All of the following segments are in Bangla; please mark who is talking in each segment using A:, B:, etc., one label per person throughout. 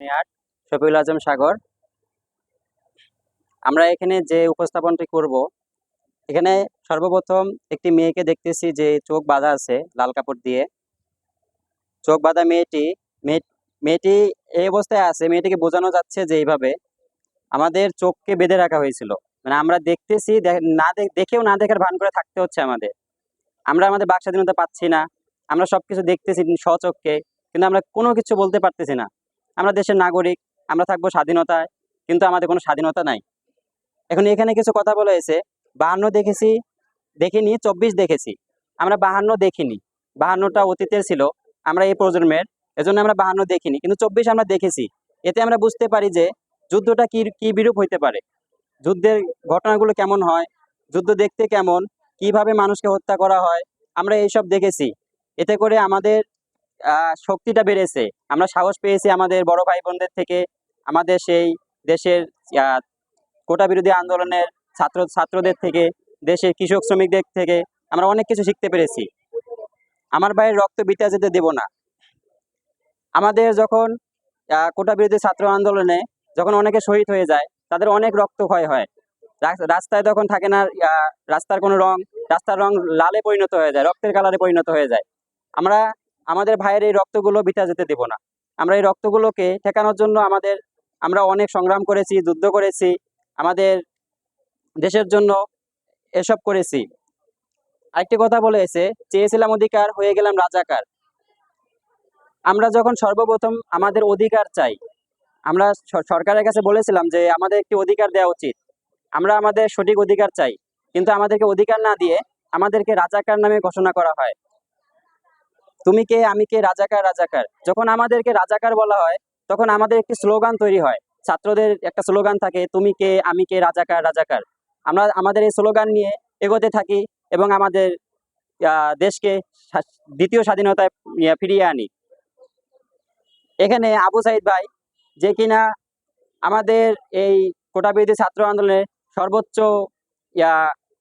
A: আট শফিউল আজম সাগর। আমরা এখানে যে উপস্থাপনটি করব, এখানে সর্বপ্রথম একটি মেয়েকে দেখতেছি যে চোখ বাঁধা আছে লাল কাপড় দিয়ে। চোখ বাঁধা মেয়েটি মেয়েটি এই অবস্থায় আছে, মেয়েটিকে বোঝানো যাচ্ছে যে এইভাবে আমাদের চোখকে বেঁধে রাখা হয়েছিল। মানে আমরা দেখতেছি না দেখেও না দেখার ভান করে থাকতে হচ্ছে আমাদের। আমরা আমাদের বাক স্বাধীনতা পাচ্ছি না, আমরা সবকিছু দেখতেছি স্বচক্ষে কিন্তু আমরা কোনো কিছু বলতে পারতেছি না। আমরা দেশের নাগরিক, আমরা থাকব স্বাধীনতায়, কিন্তু আমাদের কোনো স্বাধীনতা নাই। এখন এখানে কিছু কথা বলা হয়েছে, বাহান্ন দেখেছি, দেখিনি, চব্বিশ দেখেছি। আমরা বাহান্ন দেখিনি। বাহান্নটা অতীতের ছিল, আমরা এই প্রজন্মের, এজন্য আমরা বাহান্ন দেখিনি। কিন্তু চব্বিশ আমরা দেখেছি। এতে আমরা বুঝতে পারি যে, যুদ্ধটা কি কি বিরূপ হইতে পারে? যুদ্ধের ঘটনাগুলো কেমন হয়? যুদ্ধ দেখতে কেমন? কীভাবে মানুষকে হত্যা করা হয়? আমরা এইসব দেখেছি। এতে করে আমাদের শক্তিটা বেড়েছে। আমরা সাহস পেয়েছি আমাদের বড় ভাই বোনদের থেকে। আমাদের সেই দেশের কোটা বিরোধী আন্দোলনের ছাত্র, ছাত্রদের থেকে, দেশের কৃষক শ্রমিকদের থেকে আমরা অনেক কিছু শিখতে পেরেছি। আমার ভাইয়ের রক্ত বিতা যেতে দেব না। আমাদের যখন কোটা বিরোধী ছাত্র আন্দোলনে যখন অনেকে শহীদ হয়ে যায়, তাদের অনেক রক্তক্ষয় হয়। রাস- রাস্তায় তখন থাকে না রাস্তার কোনো রং, রাস্তার রং লালে পরিণত হয়ে যায়, রক্তের কালারে পরিণত হয়ে যায়। আমরা আমাদের ভাইয়ের এই রক্তগুলো বিতা যেতে দেব না। আমরা এই রক্তগুলোকে ঠেকানোর জন্য আমাদের, আমরা অনেক সংগ্রাম করেছি, যুদ্ধ করেছি, আমাদের দেশের জন্য এসব করেছি। আরেকটি কথা বলেছে চেয়েছিলাম অধিকার, হয়ে গেলাম রাজাকার। আমরা যখন সর্বপ্রথম আমাদের অধিকার চাই, আমরা সরকারের কাছে বলেছিলাম যে আমাদের একটি অধিকার দেওয়া উচিত। আমরা আমাদের সঠিক অধিকার চাই, কিন্তু আমাদেরকে অধিকার না দিয়ে আমাদেরকে রাজাকার নামে ঘোষণা করা হয়। তুমি কে? আমি কে? রাজাকার রাজাকার। যখন আমাদেরকে রাজাকার বলা হয় তখন আমাদের একটি স্লোগান তৈরি হয়। ছাত্রদের একটা স্লোগান থাকে তুমি কে? আমি কে? রাজাকার রাজাকার। আমরা আমাদের এই স্লোগান নিয়ে এগোতে থাকি এবং আমাদের দেশকে দ্বিতীয় স্বাধীনতায় ফিরিয়ে আনি। এখানে আবু সাইদ ভাই যে কিনা আমাদের এই কোটা বিরোধী ছাত্র আন্দোলনের সর্বোচ্চ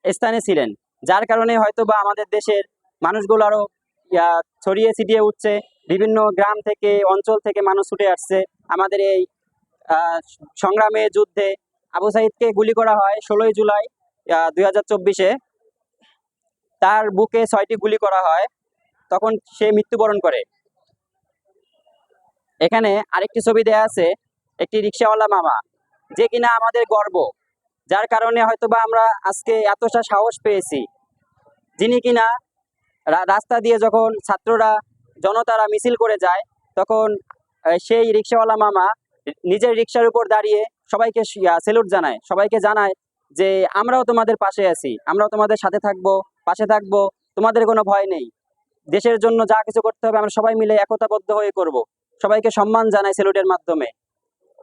A: স্থানে ছিলেন যার কারণে হয়তো বা আমাদের দেশের মানুষগুলো আরও ইয়া, ছড়িয়ে ছিটিয়ে উঠছে, বিভিন্ন গ্রাম থেকে, অঞ্চল থেকে মানুষ ছুটে আসছে। আমাদের এই সংগ্রামে, যুদ্ধে আবু সাইদকে গুলি করা হয় ষোলোই জুলাই দুই হাজার চব্বিশে। তার বুকে ছয়টি গুলি করা হয়, তখন সে মৃত্যুবরণ করে। এখানে আরেকটি ছবি দেয়া আছে, একটি রিক্সাওয়ালা মামা, যে কিনা আমাদের গর্ব, যার কারণে হয়তোবা আমরা আজকে এতটা সাহস পেয়েছি। যিনি কিনা রাস্তা দিয়ে যখন ছাত্ররা, জনতারা মিছিল করে যায়, তখন সেই রিক্সাওয়ালা মামা নিজের রিক্সার উপর দাঁড়িয়ে সবাইকে সেলুট জানায়। সবাইকে জানায় যে, আমরাও তোমাদের পাশে আছি। আমরাও তোমাদের সাথে থাকব, পাশে থাকব। তোমাদের কোনো ভয় নেই। দেশের জন্য যা কিছু করতে হবে, আমরা সবাই মিলে একতাবদ্ধ হয়ে করব। সবাইকে সম্মান জানায় সেলুটের মাধ্যমে।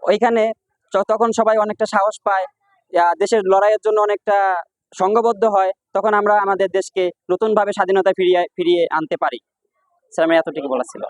A: ওইখানে তখন সবাই অনেকটা সাহস পায়। দেশের লড়াইয়ের জন্য অনেকটা সংঘবদ্ধ হয়, তখন আমরা আমাদের দেশকে নতুনভাবে স্বাধীনতা ফিরিয়ে ফিরিয়ে আনতে পারি। স্যার আমি এতটুকু বলা ছিল।